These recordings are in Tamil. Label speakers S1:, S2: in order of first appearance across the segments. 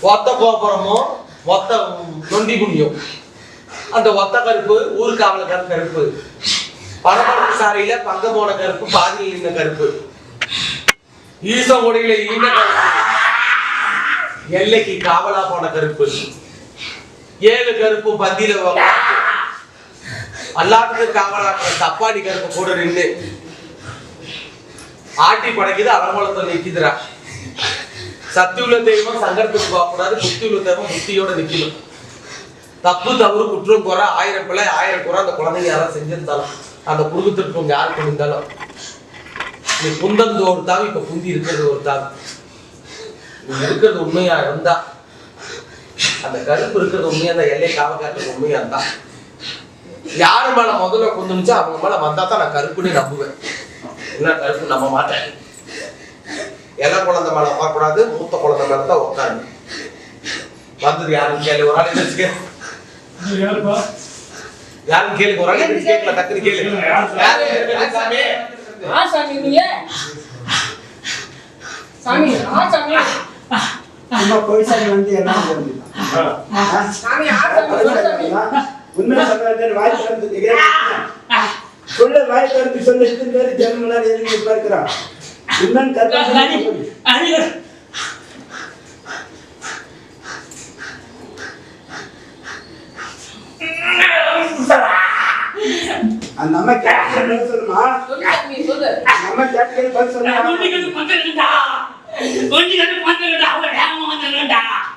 S1: ஒத்த கோபுரமும் ஒத்த நொண்டி குனியும் அந்த ஒத்த கருப்பு ஊர்காவல கருப்பு பணமரத்து சாரையில பங்க போன கருப்பு பாதியில் இருந்த கருப்பு. ஈசங்குடியில ஈன கருப்பு. எல்லைக்கு காவலா போன கருப்பு. ஏழு கருப்பு பந்தியில வ- காவலா தப்பாடி கருப்பு கூட நின்று ஆட்டி படைக்குது அலங்கோலத்தை நிக்குதுடா. சத்தியுள்ள உள்ள தெய்வம் சங்கடத்துக்கு போகக்கூடாது புத்தியுள்ள தெய்வம் புத்தியோட நிக்கணும் தப்பு தவறு குற்றம் குறை ஆயிரம் பிள்ளை ஆயிரம் குறை அந்த குழந்தைங்க யாராவது செஞ்சிருந்தாலும் அந்த குடும்பத்திற்கு யார் இருந்தாலும் நீ புந்தது ஒரு தாவி இப்ப புந்தி இருக்கிறது ஒரு தாவி நீ இருக்கிறது உண்மையா இருந்தா அந்த கருப்பு இருக்கிறது உண்மையா இருந்தா எல்லை காவக்காட்டு உண்மையா இருந்தா யாரு மேல முதல்ல குந்துனுச்சோ அவங்க மேல வந்தா தான் நான் கருப்புன்னு நம்புவேன் என்ன கருப்பு நம்ப மாட்டேன் இலை குழந்தை மேல உட்காரக்கூடாது மூத்த குழந்தை மேல தான் உட்காரணும். வந்தது யாருன்னு கேளு ஒரு ஆள் எந்திரிச்சு கேளு
S2: யாருப்பா?
S1: யாருன்னு கேளு ஒரு ஆள் எந்திரிச்சு கேட்கல டக்குனு கேளு. சாமி?
S3: ஆ சாமி நீங்க சாமி ஆ சாமி.
S4: அம்மா கோயிசாமி வந்து என்ன
S3: சாமி ஆ. சாமி ஆ சாமி
S4: உண்மை சொல்றேன் வாய் திறந்து சொல்லு வாய் திறந்து சொல்லு இத்தனை பேர் ஜென்மலாம் எதுக்கு இப்ப இருக்கிறான் உண்மைன்னு கருத்து சொல்லு. அந்த அம்மா கேட்க சொல்லுமா?
S3: சொல்லு சாமி சொல்லு
S4: அந்த அம்மா கேட்க பதில் சொல்லுங்க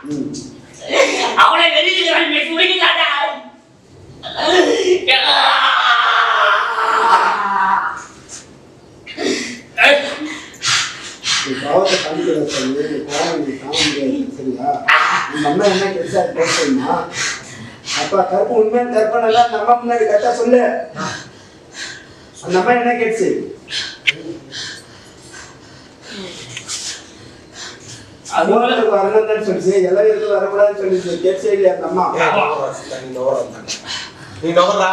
S4: ம்.
S5: அவளை வெளியில் குடிக்கிறாடா
S4: நீ பாவத்தை காமிக்கிற சொல்லு நீ பாவம் நீ காண முடியாது சரியா? உங்க அம்மா என்ன பெருசா பேசுமா அப்பா கருப்பு உண்மையான கற்பனை அந்த அம்மா முன்னாடி கரெக்டா சொல்லு. அந்த அம்மா என்ன கேட்டுச்சு? அலுவலகத்துக்கு வரணும் தான் சொல்லிச்சு. எல்லாம் இருந்து வரக்கூடாதுன்னு சொல்லிச்சு. கேட்டுச்சே இல்லையா அந்த அம்மா?
S1: நீ நவரா?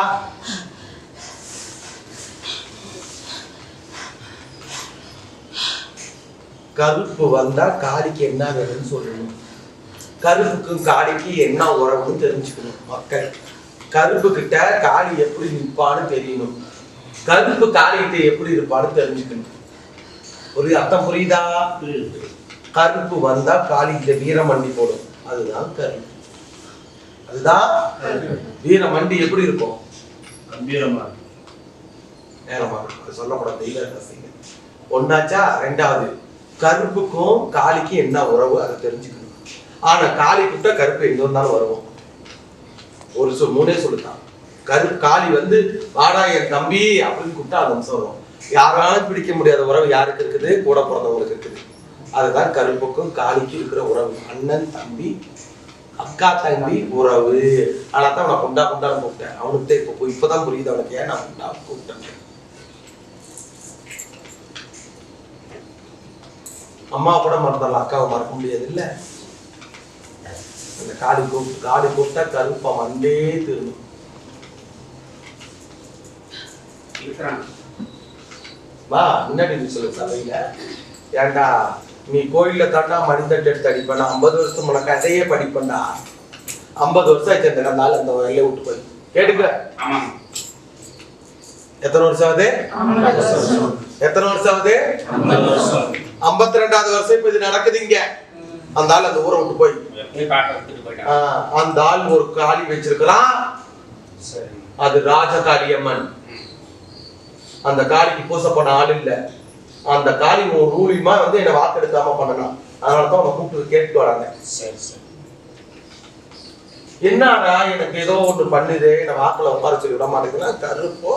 S1: கருப்பு வந்தா காளிக்கு என்ன வேணும்னு சொல்லணும். கருப்புக்கும் காளிக்கு என்ன உறவுன்னு தெரிஞ்சுக்கணும் மக்கள். கருப்பு கிட்ட காளி எப்படி நிற்பான்னு தெரியணும். கருப்பு காளிகிட்ட எப்படி இருப்பான்னு தெரிஞ்சுக்கணும். புரியுது? அர்த்தம் புரியுதா? கருப்பு வந்தா காளி இந்த வீரமண்டி போடும். அதுதான் கருப்பு. அதுதான் வீரமண்டி எப்படி இருக்கும்?
S2: கம்பீரமா
S1: நேரமா சொல்லக்கூடாது. ஒன்னாச்சா ரெண்டாவது. கருப்புக்கும் காளிக்கும் என்ன உறவு? அதை தெரிஞ்சுக்கணும். ஆனா காளி கூப்பிட்டா கருப்பு எங்க இருந்தாலும் வருவோம். ஒரு சொல் மூணே சொல்லுதான். கரு காளி வந்து வாடா என் தம்பி அப்படின்னு கூப்பிட்டா அந்த அம்சம் வரும். யாராலும் பிடிக்க முடியாத உறவு யாருக்கு இருக்குது? கூட பிறந்தவங்களுக்கு இருக்குது. அதுதான் கருப்புக்கும் காளிக்கும் இருக்கிற உறவு. அண்ணன் தம்பி அக்கா தம்பி உறவு. ஆனா தான் அவனை குண்டா குண்டான்னு கூப்பிட்டேன். அவனுக்கு இப்போ போய் இப்பதான் புரியுது அவனுக்கு ஏன் நான் குண்டா கூப்பிட்டேன். அம்மா கூட மறந்தாலும் அக்காவை மறக்க முடியாது இல்ல அந்த காளி கூப்பிட்டு காளி கூப்பிட்டா கருப்பா வந்தே திரும்பும். வா முன்னாடி நீ சொல்லு சபையில ஏன்டா நீ கோயில்ல தாண்டா மனிதட்டு எடுத்து அடிப்பேன்? ஐம்பது வருஷம் உனக்கு அதையே படிப்பேன்டா. ஐம்பது வருஷம் ஆச்சு அந்த நாள் அந்த வெள்ளைய விட்டு போய். கேட்டுக்க. எத்தனை வருஷம் ஆகுது? எத்தனை வருஷம் ஆகுது? ஐம்பத்தி ரெண்டாவது வருஷம் இப்ப இது நடக்குது இங்க. அந்த ஆள் அந்த ஊரை விட்டு போய். அந்த ஆள் ஒரு காளி வச்சிருக்கிறான்.
S2: சரி.
S1: அது ராஜகாளியம்மன் அந்த காளிக்கு பூசப்பட ஆள் இல்ல. அந்த காளி ஒரு ரூலியமா வந்து என்ன வாக்கெடுக்காம பண்ணலாம். அதனாலதான் உன்னை கூப்பிட்டு கேட்டு வராங்க. என்னடா எனக்கு ஏதோ ஒண்ணு பண்ணுது? என்ன வாக்குல உட்கார சொல்லி விட மாட்டேங்கிறா கருப்போ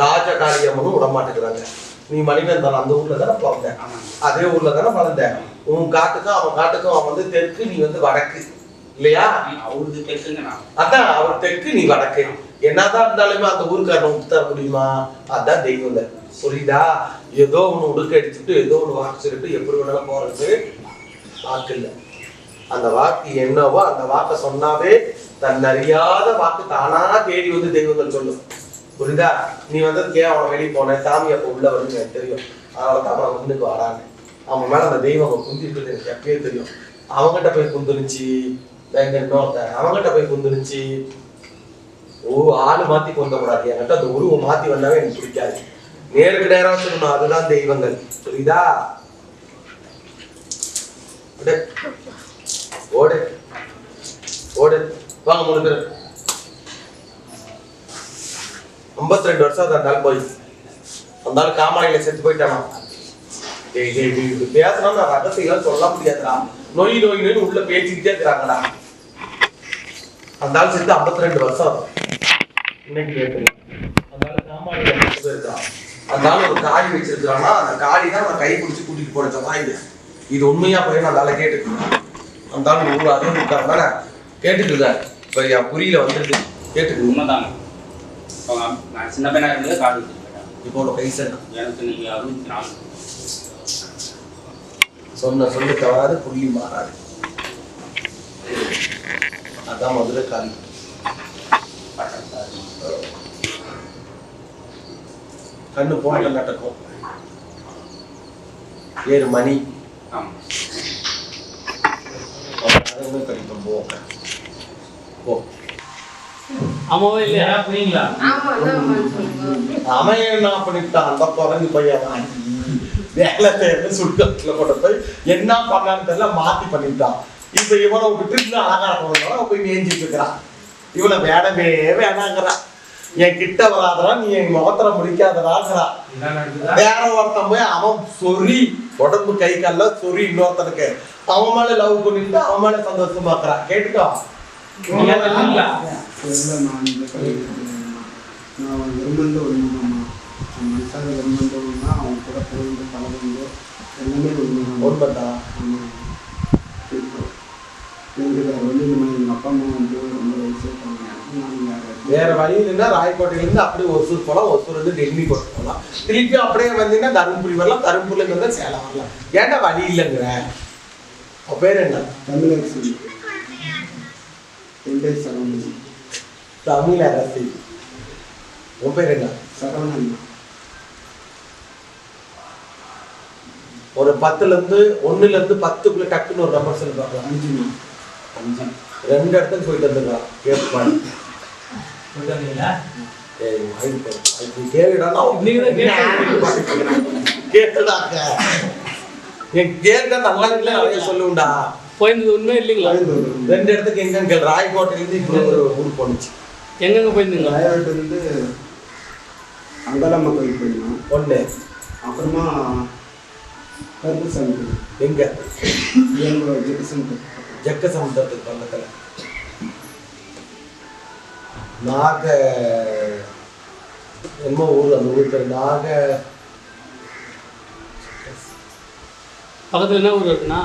S1: ராஜகாளியம்மனும் விட மாட்டேங்கிறாங்க. நீ மணிகண்டன் அந்த ஊர்ல தானே பிறந்த. அதே ஊர்ல தானே வளர்ந்த உன் காட்டுக்கும் அவன் காட்டுக்கும் அவன் வந்து தெற்கு நீ வந்து வடக்கு. இல்லையா?
S2: அவருக்கு தெற்குங்க
S1: அதான் அவர் தெற்கு நீ வடக்கு. என்னதான் இருந்தாலுமே அந்த ஊருக்காரனை தர முடியுமா? அதான் தெய்வம். புரியுதா? ஏதோ ஒண்ணு உடுக்க அடிச்சுட்டு ஏதோ ஒண்ணு வாக்கு சொல்லிட்டு எப்படி வேணாலும் போறது வாக்கு இல்ல. அந்த வாக்கு என்னவோ அந்த வாக்கை சொன்னாவே தன் அறியாத வாக்கு தானா தேடி வந்து தெய்வங்கள் சொல்லும். புரியுதா? நீ வந்து கே அவனை வெளியே போன சாமி அப்ப உள்ள வருன்னு எனக்கு தெரியும். அதனால தான் அவன் முன்னுக்கு வராங்க. அவன் மேல அந்த தெய்வம் அவன் குந்திருக்குது எனக்கு எப்பயே தெரியும். அவங்ககிட்ட போய் குந்துருச்சு எங்க இன்னொருத்தன் அவங்ககிட்ட போய் குந்துருச்சு ஓ ஆளு மாத்தி கொந்த கூடாது. என்கிட்ட அந்த உருவம் மாத்தி வந்தாவே எனக்கு பிடிக்காது. நேருக்கு நேரம் சொல்லணும் அதுதான் தெய்வங்கள். புரியுதா? ஓடு. ஓடு. வாங்க மூணு பேர் ஐம்பத்தி ரெண்டு வருஷம் அந்த போய். அந்த ஆள் காமாலையில செத்து போயிட்டானா? பேசினா நான் ரகசியம் சொல்ல முடியாதுடா. நோய் நோய் நோய் உள்ள பேசிக்கிட்டே இருக்கிறாங்கடா. அந்த ஆள் செத்து ஐம்பத்தி ரெண்டு வருஷம் ஆகுது. இன்னைக்கு கேட்கல அந்த ஆள் காமாலையில செத்து போயிருக்கான். அந்த ஆள் ஒரு காடி வச்சிருக்கிறான்னா அந்த காடி தான் நான் கை பிடிச்சி கூட்டிட்டு போன சொன்னா இது இது உண்மையா போய் நான் நல்லா கேட்டுக்கிறேன் அந்த ஆள் நூறு அறுபது இருக்காங்க தானே? கேட்டுக்குதான் இப்போ என் புரியல வந்துருக்கு கேட்டுக்கு
S2: உண்மைதாங்க. அவங்க நான் சின்ன பையனா இருந்தது வச்சுட்டு போயிட்டாங்க
S1: இப்போ உனக்கு வயசு என்ன?
S2: எனக்கு நீங்க அறுபத்தி நாலு.
S1: சொன்ன சொல்லு தவறாது புள்ளி மாறாது. அதான் மதுரை காலி கண்ணு போன நடக்கும் ஏழு மணி. கடிப்போம் போ. போ.
S5: அம்மாவே இல்லையா?
S2: புரியுங்களா
S1: அவன் என்ன பண்ணிட்டான் அந்த குறைஞ்சு பையன் வேலை செய்யறது சுருக்கத்துல கொண்டு போய் என்ன பண்ணான்னு தெரியல மாத்தி பண்ணிட்டான். இப்ப இவனை விட்டு இன்னும் அழகார போனதுனால போய் மேய்ஞ்சிட்டு இருக்கிறான். இவனை வேடமே வேணாங்கிறான் என் கிட்ட வராதடா நீ என் முகத்துல
S2: நடக்குதா?
S1: வேற ஒருத்தன் போய் அவன் சொறி உடம்பு கை கால்ல சொறி இன்னொருத்தனுக்கு. அவன் மேல லவ் பண்ணிட்டு அவன் மேல சந்தோஷம் பாக்குறான் கேட்டுக்கோ.
S4: மனசாக விரும்பந்த ஒழுங்குனா அவன் கூட பிறந்து பழகுங்க எல்லாமே எங்கள் அப்பா அம்மா வந்து ரொம்ப வேறு
S1: வழி இல்லைன்னா ராயக்கோட்டையில இருந்து அப்படியே ஒசூர் போலாம். ஒசூர்ல இருந்து டெல்லி போட்டு போகலாம் திருப்பி அப்படியே வந்தீங்கன்னா தருமபுரி வரலாம். தருமபுரில இருந்து வந்தா சேலம் வரலாம். ஏன்டா வழி இல்லைங்கிற? பேர் என்ன?
S4: தமிழரசி என் பேர் சரவணன்
S1: தமிழ் அரசி உன் பேர் என்ன
S4: சரவணன்
S1: ஒரு பத்துல இருந்து ஒண்ணுல இருந்து பத்துக்குள்ள டக்குன்னு ஒரு நம்பர் சொல்லி பார்க்கலாம்
S4: அஞ்சுமா
S2: அஞ்சு
S1: ரெண்டு இடத்துக்கு போயிட்டு வந்துருக்கான் கேட்பான்
S2: போயிட்டு வந்தீங்களா.
S1: என் கேட்டா நல்லா இல்லை சொல்லுவேன்டா
S5: போயிருந்தது உண்மை இல்லைங்களா?
S1: ரெண்டு இடத்துக்கு எங்க கேள் ராயக்கோட்டையில இருந்து இப்படி ஒரு ஊர் போனுச்சு
S5: எங்கெங்க போயிருந்தீங்க?
S4: ராயவட்டிலிருந்து அங்காளம்மா கோயில் போயிருந்தோம்.
S1: ஒண்ணு.
S4: அப்புறமா கருப்புசாமி கோயில்.
S1: எங்க?
S4: எங்களோட ஜெகசன்
S1: ஜக்க சமுத்திரத்துக்கு பக்கத்துல. நாக என்னமோ ஊர் அந்த ஊர் பேர். நாக
S5: பக்கத்துல என்ன ஊர் இருக்குண்ணா?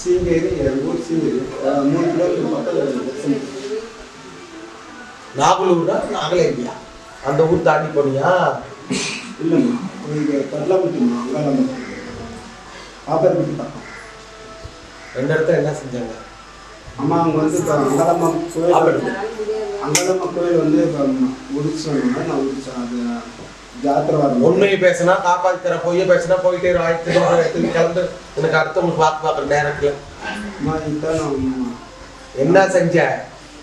S4: சீங்கேரி ஊர் சீங்கேரி. மூணு கிலோமீட்டர் பக்கத்தில்
S1: நாகலூர்னா நாகலேந்தியா அந்த ஊர் தாண்டி போனியா?
S4: இல்லைம்மா இங்கே கடலாம்பட்டிமா அங்காளம்மா பாப்பர்பட்டி பக்கம்.
S1: ரெண்டு இடத்துல என்ன செஞ்சாங்க?
S4: அம்மா அவங்க வந்து இப்போ அங்காளம்மா கோயில் அங்காளம்மா கோயில் வந்து இப்போ முடிச்சாங்க நான் முடிச்சேன் அது
S1: உண்மையை பேசினா காப்பாத்தி தர பொய்ய பேசினா போயிட்டே ஆயிரத்தி இடத்துக்கு கிளம்பு எனக்கு அடுத்தவங்களுக்கு பார்த்து பார்க்குற நேரத்துல என்ன செஞ்ச?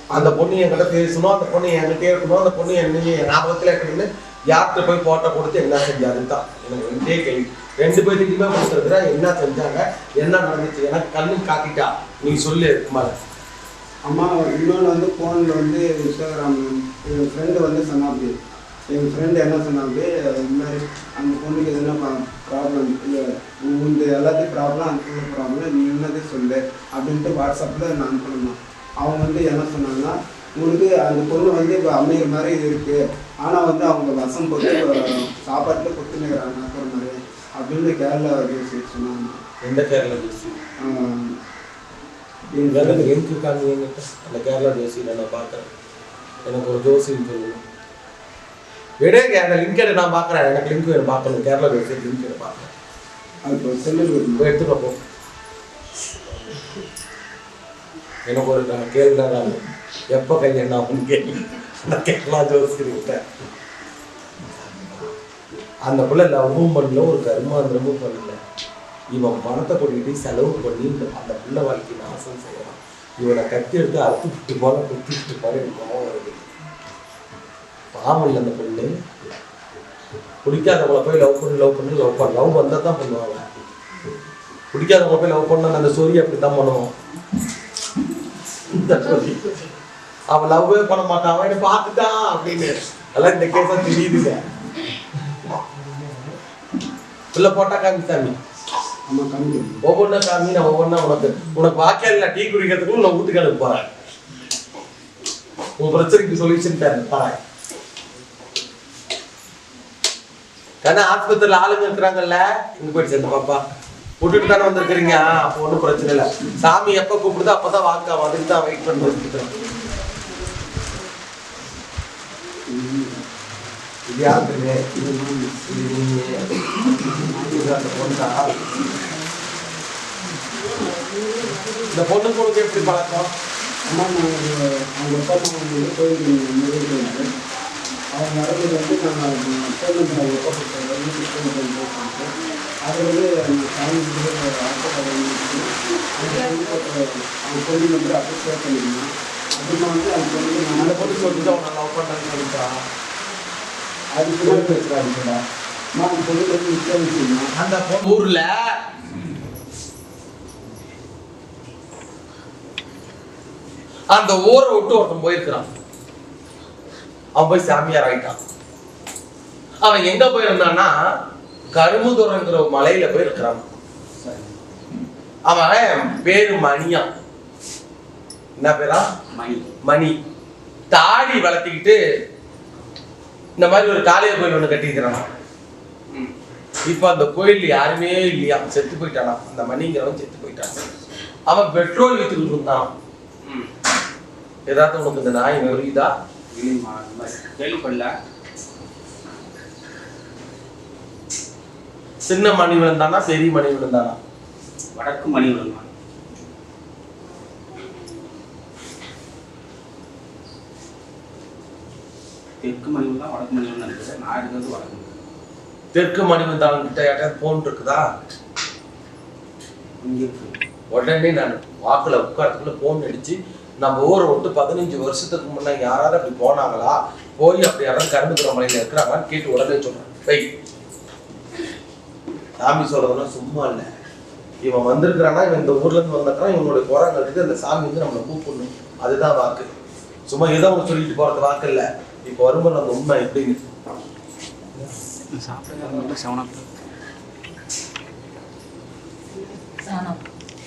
S1: அந்த பொண்ணு என்கிட்ட பேசணும் அந்த பொண்ணு என்கிட்டயே இருக்கணும் அந்த பொண்ணு என்ன என் ஞாபகத்துல இருக்கணும்னு யார்கிட்ட போய் போட்டோ கொடுத்து என்ன செஞ்சா? அதுதான். எனக்கு ரெண்டே கேள்வி. ரெண்டு பேர்த்துக்குமே கொடுத்துருக்குறா என்ன செஞ்சாங்க? என்ன நடந்துச்சு? எனக்கு கண்ணு காட்டிட்டா. நீ சொல்லு குமார்.
S4: அம்மா இன்னொன்று வந்து ஃபோனில் வந்து இன்ஸ்டாகிராம் எங்கள் ஃப்ரெண்டு வந்து சொன்னாப்படி எங்கள் ஃப்ரெண்டு என்ன சொன்னாப்படி இந்த மாதிரி அந்த பொண்ணுக்கு எதுனா ப்ராப்ளம் இல்லை உண்டு எல்லாத்தையும் ப்ராப்ளம் அந்த ப்ராப்ளம் நீ என்னதே சொல்லு அப்படின்ட்டு வாட்ஸ்அப்பில் நான் அனுப்பணும்? அவங்க வந்து என்ன சொன்னாங்கன்னா உனக்கு அந்த பொண்ணு வந்து இப்போ அமையிற மாதிரி இது இருக்குது ஆனால் வந்து அவங்க வசம் போட்டு சாப்பாட்டில் கொடுத்துனுக்குறாங்க அப்புறம் மாதிரி அப்படின்னு கேரளா நியூஸ் சொன்னாங்க.
S1: எந்த கேரளா ஜோசி
S4: ஆஹ்
S1: எனக்கு எங்க இருக்காங்க என்கிட்ட? அந்த கேரளா ஜோசியில நான் பார்க்குறேன். எனக்கு ஒரு ஜோசின்னு சொல்லணும் விடே அந்த லிங்க் எடு நான் பார்க்குறேன். எனக்கு லிங்க் வேணும் பார்க்கணும் கேரளா ஜோசி லிங்க் எடு பார்க்குறேன்
S4: அது
S1: எடுத்துக்க போ. எனக்கு ஒரு நான் கேள்வி எப்போ கல்யாணம் ஆகும்னு கேள்வி. அந்த கேரளா ஜோசி கிட்ட. அந்த பிள்ளை லவ்வும் பண்ணல ஒரு கர்மாந்திரமும் பண்ணல. இவன் பணத்தை கொட்டிட்டு செலவு பண்ணி அந்த பிள்ளை வாழ்க்கை நாசம் செய்யறான். இவனை கத்தி எடுத்து அறுத்து விட்டு போல குத்தி விட்டு போல எனக்கு பாவம் இல்லை அந்த பொண்ணு பிடிக்காதவங்கள போய் லவ் பண்ணி லவ் பண்ணி லவ் பண்ண. லவ் வந்தால் தான் பண்ணுவாங்க. பிடிக்காதவங்க போய் லவ் பண்ணா அந்த சொறி அப்படி தான் பண்ணுவோம் இந்த அவன் லவ்வே பண்ண மாட்டான். அவன் பார்த்துட்டான் அப்படின்னு. அதெல்லாம் இந்த கேஸா தெரியுதுங்க உள்ள போட்டா காமி சாமி. ஒவ்வொன்றா காமி நான் ஒவ்வொன்றா உனக்கு. உனக்கு வாக்கியம் இல்லை டீ குடிக்கிறதுக்குள்ள நான் வீட்டுக்கு போறேன். உன் பிரச்சனைக்கு சொல்யூஷன் தரேன் பாரு. ஏன்னா ஆஸ்பத்திரியில் ஆளுங்க இருக்கிறாங்கல்ல இங்க போயிட்டு சேர்ந்து பாப்பா. விட்டுட்டு தானே வந்திருக்கிறீங்க? அப்போ ஒன்றும் பிரச்சனை இல்லை. சாமி எப்போ கூப்பிடுதோ அப்பதான் வாக்காவும் அதுக்கு தான் வெயிட் பண்ணி இது இது இது அந்த பொண்ணா? இந்த பொண்ணுக்கு உனக்கு எப்படி பழக்கம்?
S4: அம்மா நான் அவங்க அப்பா அம்மா வந்து அவங்க நடந்தது வந்து நாங்கள் பேமெண்ட் அவங்க எப்போ பேமெண்ட் போட்டு அது வந்து அந்த சாமி அவங்க பொண்ணு வந்து அப்போ ஷேர் பண்ணிக்கணும் அதுமா வந்து அந்த பொண்ணு நான்
S1: பொண்ணு சொல்லிட்டு அவனை லவ் பண்ணுறேன்னு சொல்லிட்டா?
S4: அது பின்னாடி பேசுகிறாங்க நான் அந்த பொண்ணு வந்து விசாரிச்சுருந்தேன்
S1: அந்த பொண்ணு ஊர்ல? அந்த ஊரை விட்டு ஒருத்தன் போயிருக்கிறான். அவன் போய் சாமியார் ஆயிட்டான். அவன் எங்க போயிருந்தான்னா கருமுதுரங்கிற மலையில போய் இருக்கிறான் அவன் பேரு மணியா. என்ன பேரா?
S2: மணி.
S1: மணி. தாடி வளர்த்திக்கிட்டு இந்த மாதிரி ஒரு காளிய கோயில் ஒண்ணு கட்டிக்கிறான் இப்ப அந்த கோயில் யாருமே இல்லையா? செத்து போயிட்டானா? அந்த மணிங்கிறவன் செத்து போயிட்டான். அவன் பெட்ரோல் வித்துக்கிட்டு இருந்தான். ஏதாவது உனக்கு இந்த நாய் புரியுதா
S2: இல்லைம்மா அந்த மாதிரி கேள்விப்படல
S1: சின்ன மணி விழுந்தானா பெரிய மணி விழுந்தானா?
S2: வடக்கு மணி விடுமா தெற்கு மணி விழுந்தா வடக்கு மணி விழுந்தா நான் வடக்கு
S1: தெற்கு மணி கிட்ட யார்ட்டாவது போன் இருக்குதா?
S2: இங்கே
S1: உடனே நான் வாக்குல உட்காரத்துக்குள்ள போன் அடிச்சு நம்ம ஊரை விட்டு பதினஞ்சு வருஷத்துக்கு முன்ன யாராவது அப்படி போனாங்களா? போய் அப்படி யாராவது கரும்புத்துற மலையில இருக்கிறாங்கன்னு கேட்டு உடனே சொல்றேன். வை சாமி சொல்றதுன்னா சும்மா இல்ல. இவன் வந்திருக்கிறானா இவன் இந்த ஊர்ல இருந்து வந்திருக்கான் இவனுடைய குரங்களுக்கு அந்த சாமி வந்து நம்மளை கூப்பிடணும். அதுதான் வாக்கு. சும்மா ஏதோ ஒன்று சொல்லிட்டு போறது வாக்கு இல்ல. இப்போ வரும்போது அந்த உண்மை எப்படின்னு
S5: சாப்பிட்டு செவன்
S3: சாணம்.